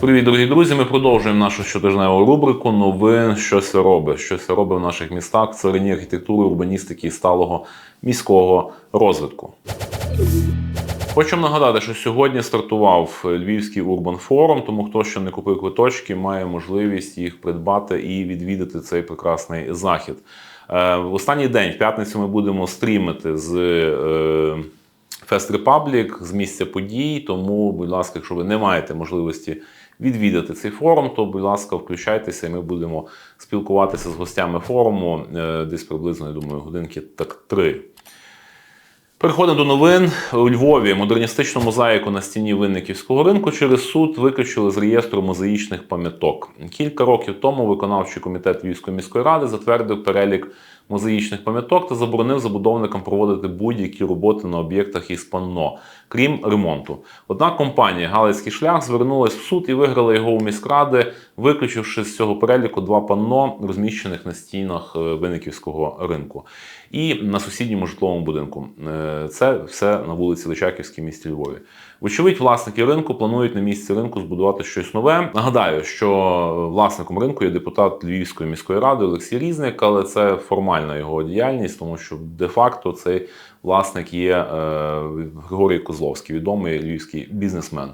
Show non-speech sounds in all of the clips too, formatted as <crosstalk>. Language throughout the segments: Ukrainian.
Привіт, дорогі друзі! Ми продовжуємо нашу щотижневу рубрику новин Щось робить. Щось робить в наших містах в царині архітектури, урбаністики і сталого міського розвитку. Хочу нагадати, що сьогодні стартував Львівський Урбан Форум, тому хто ще не купив квиточки, має можливість їх придбати і відвідати цей прекрасний захід. Е, В останній день, в п'ятницю, ми будемо стрімити з е, Фест Репаблік з місця подій. Тому, будь ласка, якщо ви не маєте можливості відвідати цей форум, то, будь ласка, включайтеся, і ми будемо спілкуватися з гостями форуму е, десь приблизно, я думаю, годинки так три. Переходимо до новин. У Львові модерністичну мозаїку на стіні Винниківського ринку через суд виключили з реєстру мозаїчних пам'яток. Кілька років тому виконавчий комітет Львівської міської ради затвердив перелік мозаїчних пам'яток та заборонив забудовникам проводити будь-які роботи на об'єктах із панно, крім ремонту. Однак компанія Галицький шлях звернулась в суд і виграла його у міськради, виключивши з цього переліку два панно, розміщених на стінах е, Винниківського ринку. І на сусідньому житловому будинку. Е, Це все на вулиці Личаківській, місті Львові. Вочевидь, власники ринку планують на місці ринку збудувати щось нове. Нагадаю, що власником ринку є депутат Львівської міської ради Олексій Різник, але це формальна його діяльність, тому що де-факто цей власник є е, Григорій Козловський, відомий львівський бізнесмен.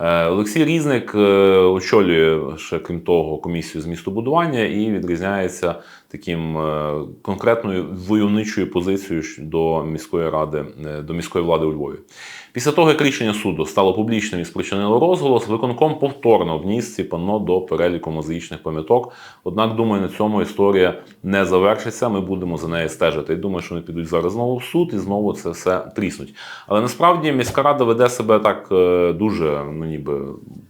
Е, Олексій Різник е, очолює ще крім того комісію з містобудування і відрізняється таким е, конкретною войовничою позицією до міської ради, до міської влади у Львові. Після того, як рішення суду стало публічним і спричинило розголос, виконком повторно вніс ці панно до переліку мозаїчних пам'яток. Однак, думаю, на цьому історія не завершиться. Ми будемо за нею стежити. І думаю, що вони підуть зараз знову в суд і знову це все тріснуть. Але насправді міська рада веде себе так дуже, ну ніби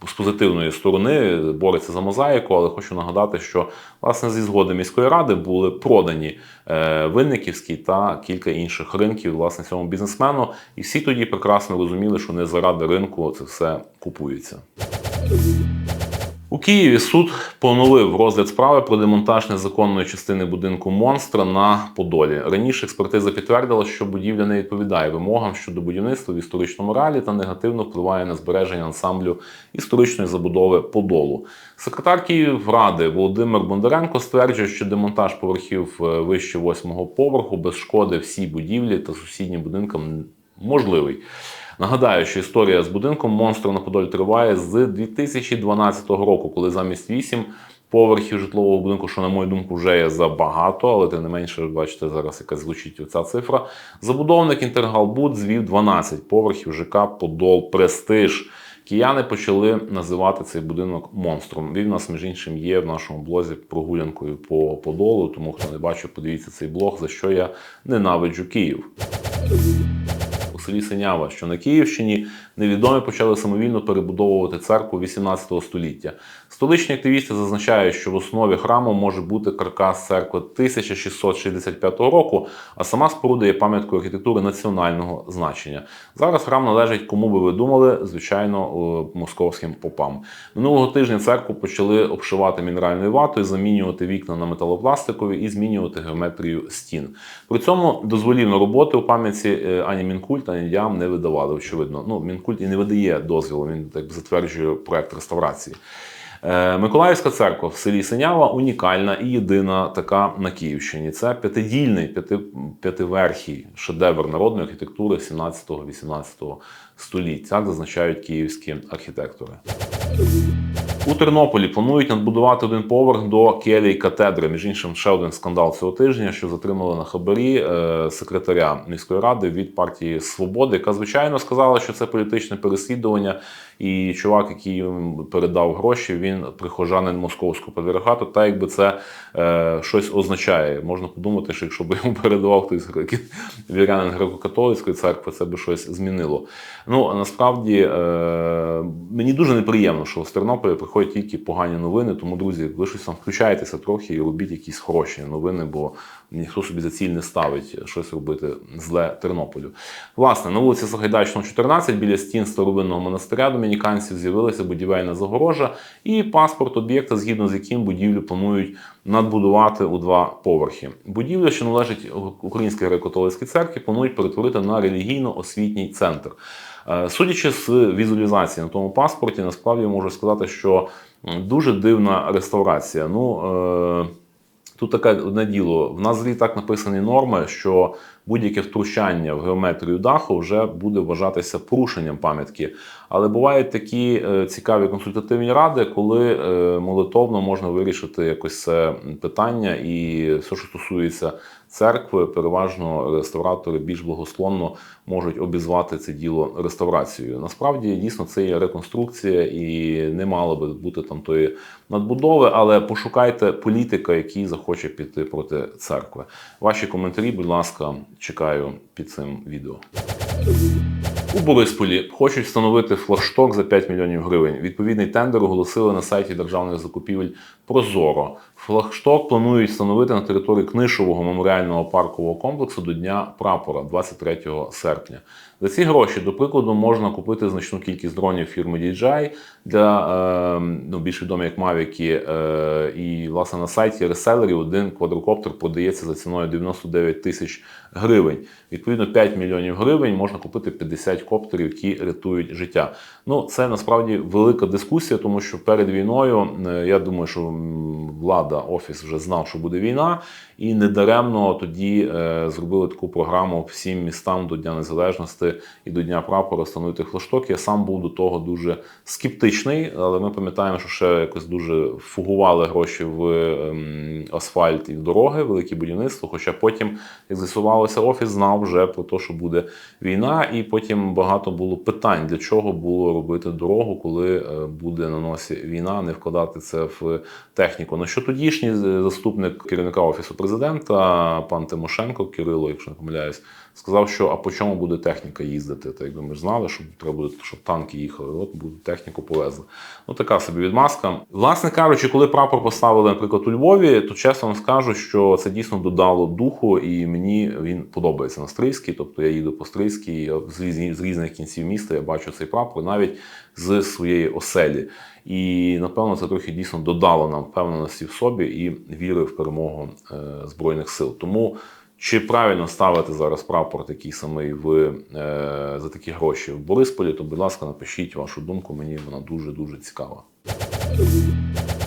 з позитивної сторони, бореться за мозаїку. Але хочу нагадати, що власне зі згоди міської ради були продані е, Винниківський та кілька інших ринків власне цьому бізнесмену. І всі тоді прекрасно розуміли, що не заради ринку це все купується. У Києві суд поновив розгляд справи про демонтаж незаконної частини будинку монстра на Подолі. Раніше експертиза підтвердила, що будівля не відповідає вимогам щодо будівництва в історичному реалі та негативно впливає на збереження ансамблю історичної забудови Подолу. Секретар Київради Володимир Бондаренко стверджує, що демонтаж поверхів е, вище восьмого поверху без шкоди всій будівлі та сусіднім будинкам можливий. Нагадаю, що історія з будинком монстра на Подолі триває з 2012 року, коли замість 8 поверхів житлового будинку, що, на мою думку, вже є забагато, але тим не менше, бачите, зараз яка звучить оця цифра. Забудовник Інтергалбуд звів 12 поверхів ЖК Подол Престиж. Кияни почали називати цей будинок монстром. Він у нас, між іншим, є в нашому блозі прогулянкою по Подолу. Тому хто не бачив, подивіться цей блог, за що я ненавиджу Київ селі Синява, що на Київщині невідомі почали самовільно перебудовувати церкву 18 століття. Столичні активісти зазначають, що в основі храму може бути каркас церкви 1665 року, а сама споруда є пам'яткою архітектури національного значення. Зараз храм належить, кому би ви думали, звичайно, е, московським попам. Минулого тижня церкву почали обшивати мінеральною ватою, замінювати вікна на металопластикові і змінювати геометрію стін. При цьому дозволів на роботи у пам'ятці е, ані Мінкульт, Діам не видавали. Очевидно, ну Мінкульт і не видає дозволу. Він так затверджує проект реставрації. Е, Миколаївська церква в селі Синява унікальна і єдина така на Київщині. Це п'ятидільний, п'яти, п'ятиверхий шедевр народної архітектури 17-18 століть. Так зазначають київські архітектори. У Тернополі планують надбудувати один поверх до келій катедри. Між іншим, ще один скандал цього тижня, що затримали на хабарі е, секретаря міської ради від партії Свободи, яка звичайно сказала, що це політичне переслідування. І чувак, який передав гроші, він прихожанин московського патріархату. Та якби це е, щось означає. Можна подумати, що якщо б йому <laughs> передавав хтось вірянин греко-католицької церкви, це би щось змінило. Ну а насправді е, мені дуже неприємно, що з Тернополя приходять тільки погані новини. Тому, друзі, ви щось там включайтеся трохи і робіть якісь хороші новини, бо ніхто собі за ціль не ставить щось робити зле Тернополю. Власне, на вулиці Сагайдачного, 14, біля стін старовинного монастиря домініканців з'явилася будівельна загорожа і паспорт об'єкта, згідно з яким будівлю планують надбудувати у два поверхи. Будівля, що належить Українській греко-католицькій церкві, планують перетворити на релігійно-освітній центр. Е, Судячи з візуалізації на тому паспорті, насправді можу сказати, що дуже дивна реставрація. Ну, е, Тут таке одне діло. В нас злі так написані норми, що будь-яке втручання в геометрію даху вже буде вважатися порушенням пам'ятки. Але бувають такі е, цікаві консультативні ради, коли е, молитовно можна вирішити якось це питання, і все, що стосується церкви, переважно реставратори більш благословно можуть обізвати це діло реставрацією. Насправді дійсно це є реконструкція, і не мало би бути там тої надбудови, але пошукайте політика, який захоче піти проти церкви. Ваші коментарі, будь ласка, чекаю під цим відео. У Борисполі хочуть встановити флагшток за 5 мільйонів гривень. Відповідний тендер оголосили на сайті державних закупівель Прозоро. Флагшток планують встановити на території книшового меморіального паркового комплексу до Дня прапора 23 серпня. За ці гроші, до прикладу, можна купити значну кількість дронів фірми DJI для е, ну, більш відомі як Mavic. Е, і власне на сайті реселерів один квадрокоптер продається за ціною 99 тисяч гривень. Відповідно, 5 мільйонів гривень можна купити 50 коптерів, які рятують життя. Ну, це насправді велика дискусія, тому що перед війною е, я думаю, що м, влада, офіс вже знав, що буде війна, і недаремно тоді е, зробили таку програму всім містам до Дня Незалежності і до Дня прапора встановити флагшток. Я сам був до того дуже скептичний, але ми пам'ятаємо, що ще якось дуже фугували гроші в ем, асфальт і в дороги, велике будівництво. Хоча потім, як з'ясувалося, офіс знав вже про те, що буде війна, і потім багато було питань, для чого було робити дорогу, коли е, буде на носі війна, не вкладати це в техніку. На що тодішній заступник керівника офісу президента, пан Тимошенко Кирило, якщо не помиляюсь, сказав, що а по чому буде техніка їздити? Та якби ми ж знали, що треба буде, щоб танки їхали. От буде техніку повезли. Ну така собі відмазка. Власне кажучи, коли прапор поставили, наприклад, у Львові, то чесно вам скажу, що це дійсно додало духу, і мені він подобається на Стрийській. Тобто я їду по Стрийській з різних кінців міста. Я бачу цей прапор навіть з своєї оселі. І напевно це трохи дійсно додало нам впевненості в собі і віри в перемогу е, збройних сил. Тому чи правильно ставити зараз прапор такий самий в е, за такі гроші в Борисполі, то будь ласка, напишіть вашу думку. Мені вона дуже дуже цікава.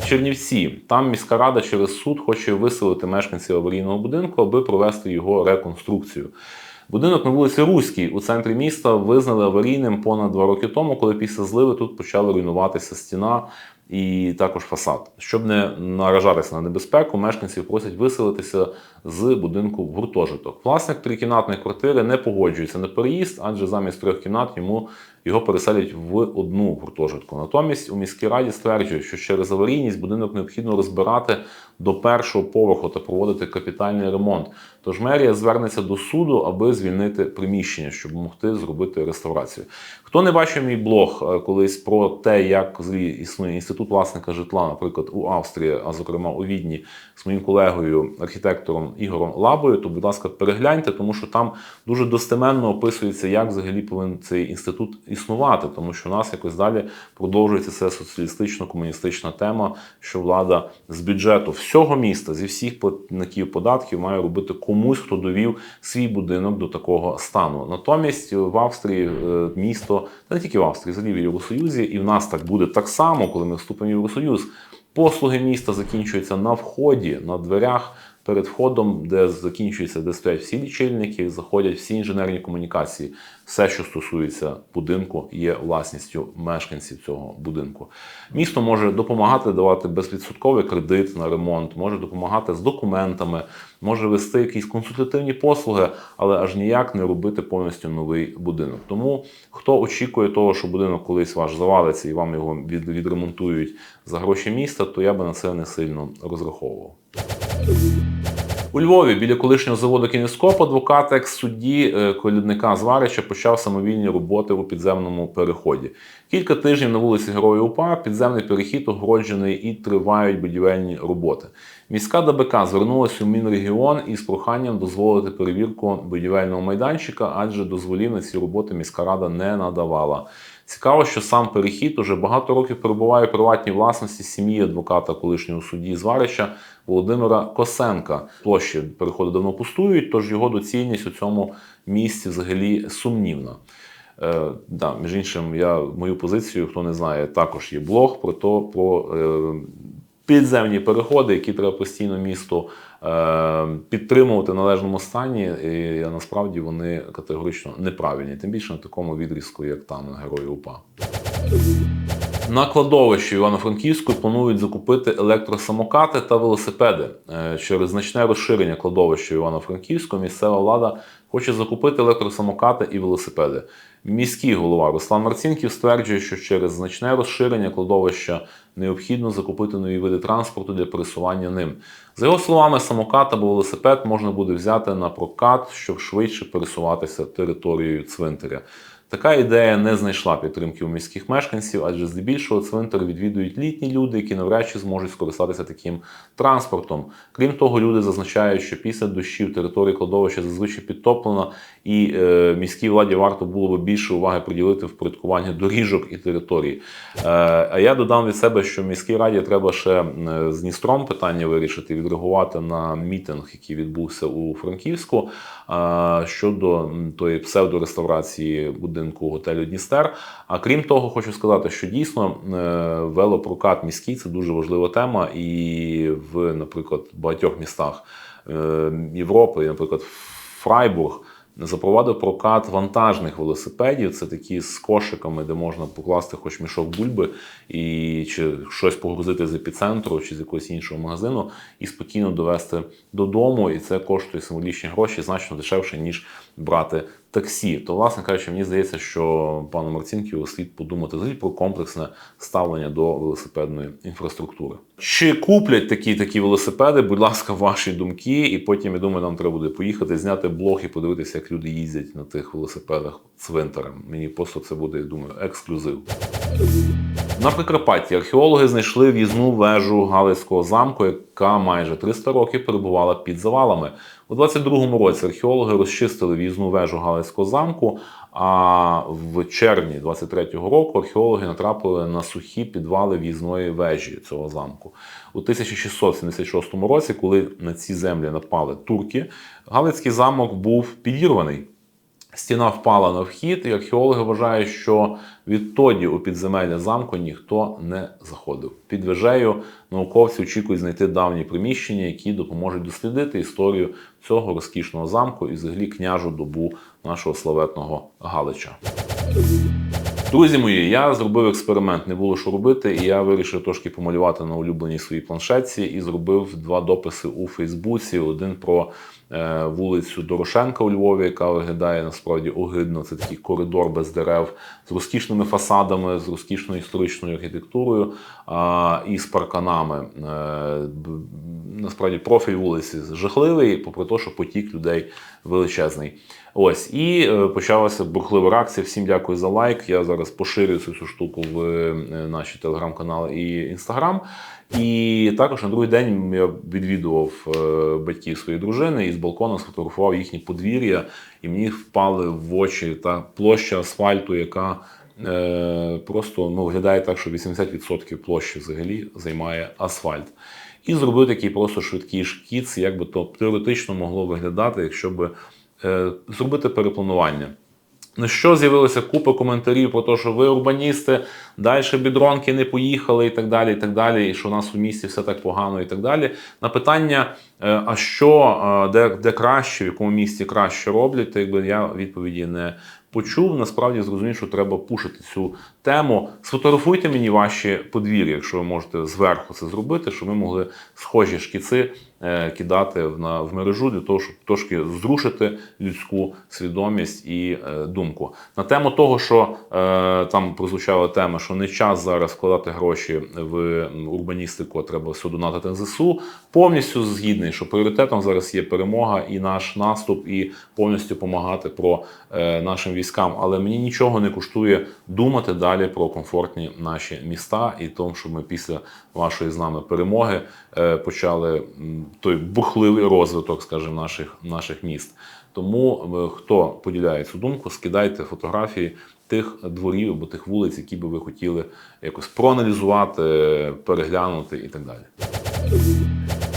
Чернівці. Там міська рада через суд хоче виселити мешканців аварійного будинку, аби провести його реконструкцію. Будинок на вулиці Руській у центрі міста визнали аварійним понад два роки тому, коли після зливи тут почала руйнуватися стіна і також фасад. Щоб не наражатися на небезпеку, мешканців просять виселитися з будинку в гуртожиток. Власник трикімнатної квартири не погоджується на переїзд, адже замість трьох кімнат йому його переселять в одну гуртожитку. Натомість у міській раді стверджують, що через аварійність будинок необхідно розбирати до першого поверху та проводити капітальний ремонт. Тож мерія звернеться до суду, аби звільнити приміщення, щоб могти зробити реставрацію. Хто не бачив мій блог е, колись про те, як існує інститут власника житла, наприклад, у Австрії, а зокрема у Відні, з моїм колегою, архітектором Ігорем Лабою, то, будь ласка, перегляньте, тому що там дуже достеменно описується, як взагалі повинен цей інститут існувати, тому що у нас якось далі продовжується ця соціалістично-комуністична тема, що влада з бюджету всього міста, зі всіх платників податків має робити комусь, хто довів свій будинок до такого стану. Натомість в Австрії е, місто, та не тільки в Австрії, взагалі в Євросоюзі, і в нас так буде так само, коли ми вступимо в Євросоюз. Послуги міста закінчуються на вході, на дверях перед входом, де закінчується, де стоять всі лічильники, заходять всі інженерні комунікації. Все, що стосується будинку, є власністю мешканців цього будинку. Місто може допомагати давати безвідсотковий кредит на ремонт, може допомагати з документами, може вести якісь консультативні послуги, але аж ніяк не робити повністю новий будинок. Тому хто очікує того, що будинок колись ваш завалиться і вам його від- відремонтують за гроші міста, то я би на це не сильно розраховував. У Львові біля колишнього заводу кінескоп адвокат екс-судді е, колідника Зварича почав самовільні роботи у підземному переході. Кілька тижнів на вулиці Героїв УПА підземний перехід огороджений і тривають будівельні роботи. Міська ДБК звернулася у Мінрегіон із проханням дозволити перевірку будівельного майданчика, адже дозволів на ці роботи міська рада не надавала. Цікаво, що сам перехід уже багато років перебуває у приватній власності сім'ї адвоката колишнього судді Зварича Володимира Косенка. Площі переходу давно пустують, тож його доцільність у цьому місці взагалі сумнівна. Е, да, між іншим, я мою позицію, хто не знає, також є блог про то, про е, підземні переходи, які треба постійно місту е, підтримувати в належному стані. І насправді вони категорично неправильні, тим більше на такому відрізку, як там Герої УПА. На кладовищі Івано-Франківську планують закупити електросамокати та велосипеди. Е, Через значне розширення кладовища Івано-Франківську місцева влада хоче закупити електросамокати і велосипеди. Міський голова Руслан Марцінків стверджує, що через значне розширення кладовища необхідно закупити нові види транспорту для пересування ним. За його словами, самокат або велосипед можна буде взяти на прокат, щоб швидше пересуватися територією цвинтаря. Така ідея не знайшла підтримки у міських мешканців, адже здебільшого цвинтар відвідують літні люди, які навряд чи зможуть скористатися таким транспортом. Крім того, люди зазначають, що після дощів територія кладовища зазвичай підтоплена, і е, міській владі варто було би більше уваги приділити впорядкуванню доріжок і територій. Е, а я додам від себе, що міській раді треба ще з Дністром питання вирішити, відреагувати на мітинг, який відбувся у Франківську е, щодо тої псевдореставрації будинку готелю Дністер. А крім того, хочу сказати, що дійсно е, велопрокат міський це дуже важлива тема, і в, наприклад, багатьох містах е, Європи, наприклад, Фрайбург. Запровадив прокат вантажних велосипедів. Це такі з кошиками, де можна покласти хоч мішок бульби і чи щось погрузити з епіцентру чи з якогось іншого магазину, і спокійно довести додому. І це коштує символічні гроші значно дешевше, ніж брати таксі. То, власне кажучи, мені здається, що пану Марцінківу слід подумати взагалі про комплексне ставлення до велосипедної інфраструктури. Чи куплять такі такі велосипеди? Будь ласка, ваші думки, і потім я думаю, нам треба буде поїхати, зняти блог і подивитися, як люди їздять на тих велосипедах цвинтарем. Мені просто це буде, я думаю, ексклюзив. На Прикарпатті археологи знайшли в'їзну вежу Галицького замку, яка майже 300 років перебувала під завалами. У 22-му році археологи розчистили в'їзну вежу Галицького замку. А в червні 23-го року археологи натрапили на сухі підвали в'їзної вежі цього замку. У 1676 році, коли на ці землі напали турки, Галицький замок був підірваний. Стіна впала на вхід, і археологи вважають, що відтоді у підземелля замку ніхто не заходив. Під вежею науковці очікують знайти давні приміщення, які допоможуть дослідити історію цього розкішного замку і взагалі княжу добу нашого славетного Галича. Друзі мої, я зробив експеримент, не було що робити, і я вирішив трошки помалювати на улюбленій своїй планшетці і зробив два дописи у Фейсбуці. Один про вулицю Дорошенка у Львові, яка виглядає насправді огидно. Це такий коридор без дерев з розкішними фасадами, з розкішною історичною архітектурою і з парканами. Е, насправді профіль вулиці жахливий, попри те, що потік людей величезний. Ось і е, почалася бурхлива реакція. Всім дякую за лайк. Я зараз поширюю цю штуку в е, наші телеграм-канали і інстаграм. І також на другий день я відвідував е, батьків своєї дружини і з балкона сфотографував їхні подвір'я, і мені впали в очі та площа асфальту, яка е, просто ну, виглядає так, що 80% площі взагалі займає асфальт. І зробив такий просто швидкий шкіц, як би то теоретично могло виглядати, якщо би е, зробити перепланування. Що з'явилося купа коментарів про те, що ви урбаністи, далі бідронки не поїхали і так далі, і так далі, і що у нас у місті все так погано і так далі. На питання, е, а що, е, де, де краще, в якому місті краще роблять, то якби я відповіді не почув. Насправді зрозумів, що треба пушити цю тему. Сфотографуйте мені ваші подвір'я, якщо ви можете зверху це зробити, щоб ми могли схожі шкіци кидати в, мережу для того, щоб трошки зрушити людську свідомість і е, думку. На тему того, що е, там прозвучала тема, що не час зараз вкладати гроші в урбаністику, а треба все донатити на ЗСУ. Повністю згідний, що пріоритетом зараз є перемога і наш наступ, і повністю допомагати про е, нашим військам. Але мені нічого не коштує думати далі про комфортні наші міста і тому, що ми після вашої з нами перемоги е, почали той бурхливий розвиток, скажімо, наших, наших міст. Тому е, хто поділяє цю думку, скидайте фотографії тих дворів або тих вулиць, які би ви хотіли якось проаналізувати, переглянути і так далі.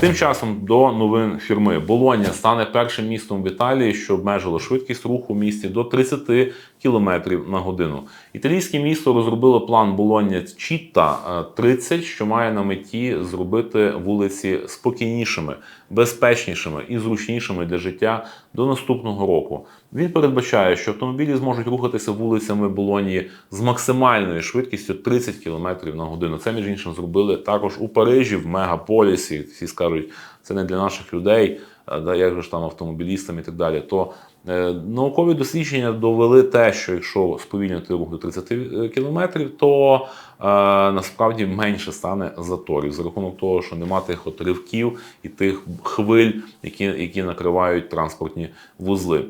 Тим часом до новин фірми Болонія стане першим містом в Італії, що обмежило швидкість руху в місті до 30 км на годину. Італійське місто розробило план Болоння Чітта 30, що має на меті зробити вулиці спокійнішими, безпечнішими і зручнішими для життя до наступного року. Він передбачає, що автомобілі зможуть рухатися вулицями Болонії з максимальною швидкістю 30 км на годину. Це між іншим зробили також у Парижі, в мегаполісі. Всі скажуть, це не для наших людей, да, як ж там автомобілістам і так далі. То е, наукові дослідження довели те, що якщо сповільнити рух до 30 км, то е, насправді менше стане заторів за рахунок того, що нема тих отривків і тих хвиль, які, які накривають транспортні вузли.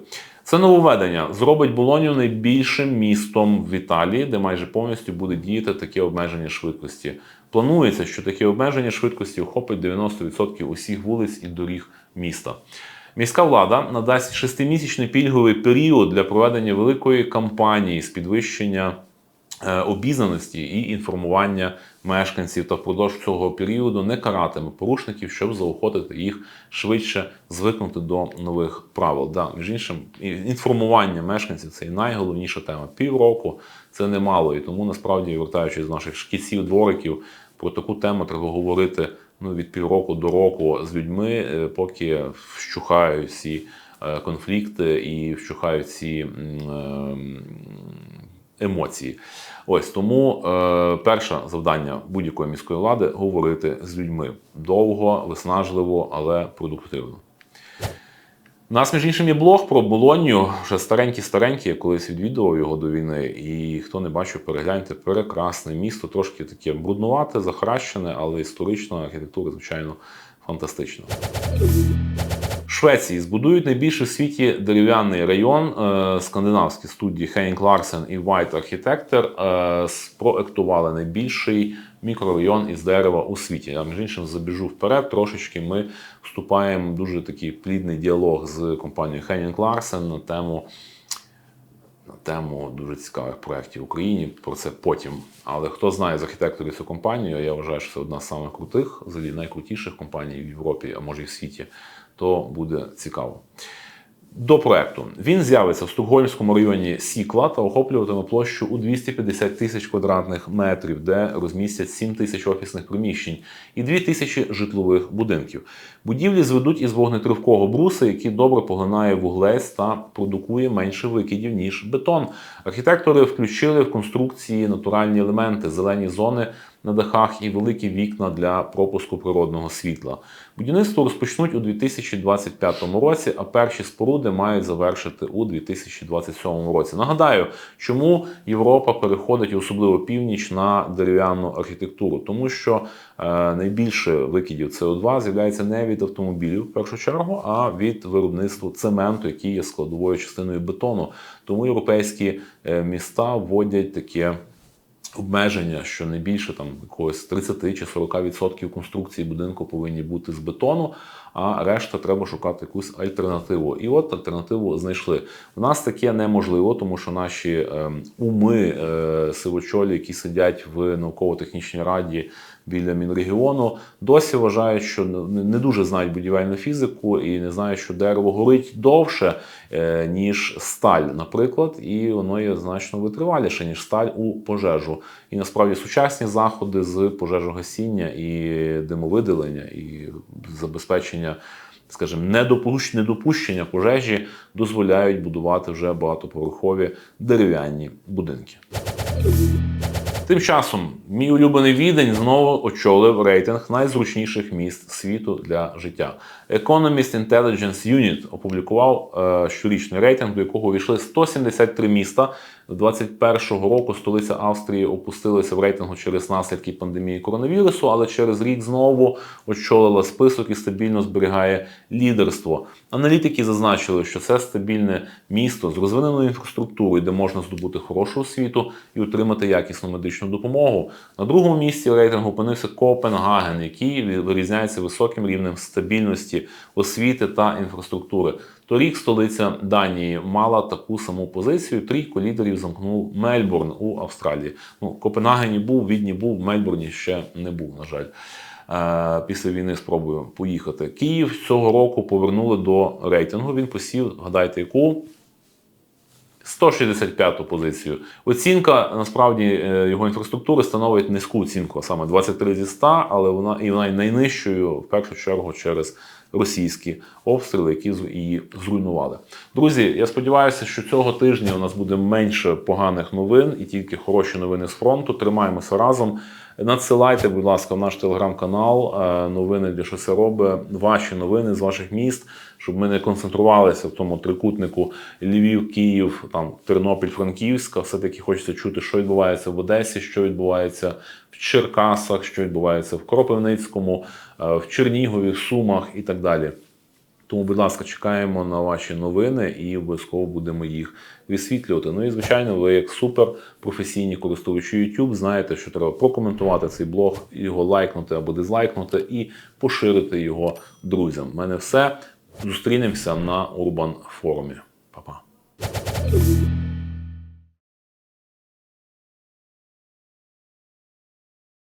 Це нововведення зробить Болонію найбільшим містом в Італії, де майже повністю буде діяти таке обмеження швидкості. Планується, що таке обмеження швидкості охопить 90% усіх вулиць і доріг міста. Міська влада надасть шестимісячний пільговий період для проведення великої кампанії з підвищення обізнаності і інформування мешканців та впродовж цього періоду не каратиме порушників, щоб заохотити їх швидше звикнути до нових правил. Да, між іншим, інформування мешканців це і найголовніша тема. Півроку це немало, і тому насправді, вертаючись з наших шкіців, двориків, про таку тему треба говорити ну, від півроку до року з людьми, е, поки вщухають всі е, конфлікти і вщухають ем, емоції. Ось тому е, перше завдання будь-якої міської влади говорити з людьми довго, виснажливо, але продуктивно. У нас, між іншим, є блог про Болонью, вже старенький-старенький, я колись відвідував його до війни. І хто не бачив, перегляньте, прекрасне місто, трошки таке бруднувате, захаращене, але історично архітектура, звичайно, фантастична. Швеції збудують найбільший в світі дерев'яний район. Е, Скандинавські студії Хеннінг Ларсен і White Architecture е, спроектували найбільший мікрорайон із дерева у світі. Я між іншим забіжу вперед. Трошечки ми вступаємо в дуже такий плідний діалог з компанією Хеннінг Ларсен на тему. Тему дуже цікавих проєктів в Україні. Про це потім. Але хто знає з архітекторів цю компанію, я вважаю, що це одна з самих крутих, взагалі найкрутіших компаній в Європі, а може і в світі, то буде цікаво. До проекту він з'явиться в Стокгольмському районі Сікла та охоплюватиме площу у 250 тисяч квадратних метрів, де розмістять 7 тисяч офісних приміщень і 2 тисячі житлових будинків. Будівлі зведуть із вогнетривкого бруса, який добре поглинає вуглець та продукує менше викидів ніж бетон. Архітектори включили в конструкції натуральні елементи, зелені зони на дахах і великі вікна для пропуску природного світла. Будівництво розпочнуть у 2025 році, а перші споруди мають завершити у 2027 році. Нагадаю, чому Європа переходить, особливо північ, на дерев'яну архітектуру, тому що е, найбільше викидів СО2 з'являється не від автомобілів в першу чергу, а від виробництва цементу, який є складовою частиною бетону. Тому європейські е, міста вводять таке обмеження, що не більше там якогось 30 чи 40% конструкції будинку повинні бути з бетону, а решта треба шукати якусь альтернативу. І от альтернативу знайшли. У нас таке неможливо, тому що наші е, уми е, сивочолі, які сидять в науково-технічній раді біля Мінрегіону, досі вважають, що не не дуже знають будівельну фізику і не знають, що дерево горить довше, е, ніж сталь, наприклад, і воно є значно витриваліше, ніж сталь у пожежу. І насправді сучасні заходи з пожежогасіння і димовидалення, і забезпечення. Скажімо, недопущ- недопущення пожежі дозволяють будувати вже багатоповерхові дерев'яні будинки. Тим часом мій улюблений відень знову очолив рейтинг найзручніших міст світу для життя. Economist Intelligence Unit опублікував е, щорічний рейтинг, до якого увійшли 173 міста. З 2021 року столиця Австрії опустилася в рейтингу через наслідки пандемії коронавірусу, але через рік знову очолила список і стабільно зберігає лідерство. Аналітики зазначили, що це стабільне місто з розвиненою інфраструктурою, де можна здобути хорошу освіту і отримати якісну медичну допомогу. На другому місці рейтингу опинився Копенгаген, який вирізняється високим рівнем стабільності освіти та інфраструктури. Торік столиця Данії мала таку саму позицію. Трійку лідерів замкнув Мельбурн у Австралії. Ну, Копенгагені був, Відні був, в Мельбурні ще не був, на жаль. Е, Після війни спробую поїхати. Київ цього року повернули до рейтингу. Він посів, гадайте, яку 165-ту позицію. Оцінка насправді е, його інфраструктури становить низьку оцінку, саме 23 зі 100, але вона і вона найнижчою в першу чергу через російські обстріли, які її зруйнували. Друзі, я сподіваюся, що цього тижня у нас буде менше поганих новин і тільки хороші новини з фронту. Тримаємося разом. Надсилайте, будь ласка, в наш телеграм-канал е, новини для це ваші новини з ваших міст, щоб ми не концентрувалися в тому трикутнику Львів, Київ, там Тернопіль, Франківська. Все-таки хочеться чути, що відбувається в Одесі, що відбувається в Черкасах, що відбувається в Кропивницькому, е, в Чернігові, в Сумах і так далі. Тому, будь ласка, чекаємо на ваші новини і обов'язково будемо їх висвітлювати. Ну і звичайно, ви як супер професійні користувачі YouTube знаєте, що треба прокоментувати цей блог, його лайкнути або дизлайкнути і поширити його друзям. У мене все. Зустрінемося на Урбан форумі. Па-па.